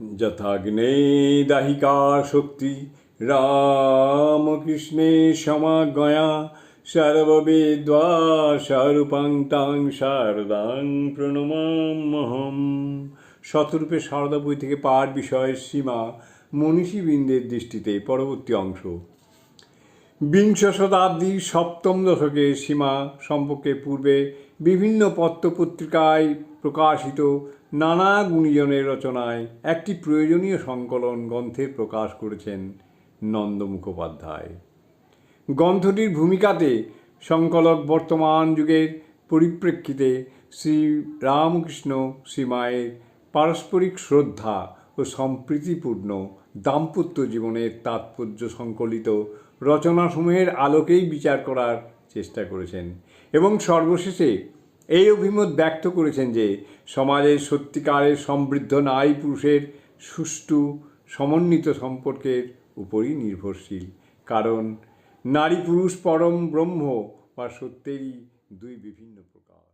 যথাগ্নে দাহিকা শক্তি রামকৃষ্ণে সমাগয়া সর্ববেদ্বা স্বরূপাং তাং শারদাং প্রণমামহম শতরূপে সারদা বই থেকে পাঠ বিষয়ের সীমা মনীষীবৃন্দের দৃষ্টিতে পরবর্তী অংশ। বিংশ শতাব্দীর সপ্তম দশকে সীমা সম্পর্কে পূর্বে বিভিন্ন পত্রপত্রিকায় প্রকাশিত নানা গুণীজনের রচনায় একটি প্রয়োজনীয় সংকলন গ্রন্থে প্রকাশ করেছেন নন্দ মুখোপাধ্যায়। গ্রন্থটির ভূমিকাতে সংকলক বর্তমান যুগের পরিপ্রেক্ষিতে শ্রী রামকৃষ্ণ শ্রীমায়ের পারস্পরিক শ্রদ্ধা ও সম্প্রীতিপূর্ণ দাম্পত্য জীবনের তাৎপর্য সংকলিত রচনাসমূহের আলোকেই বিচার করার চেষ্টা করেছেন এবং সর্বশেষে এই অভিমত ব্যক্ত করেছেন যে সমাজের সত্যিকারের সমৃদ্ধ নারী পুরুষের সুষ্ঠু, সমন্বিত সম্পর্কের উপরই নির্ভরশীল। কারণ নারী পুরুষ পরম ব্রহ্ম বা সত্যেরই দুই বিভিন্ন প্রকার।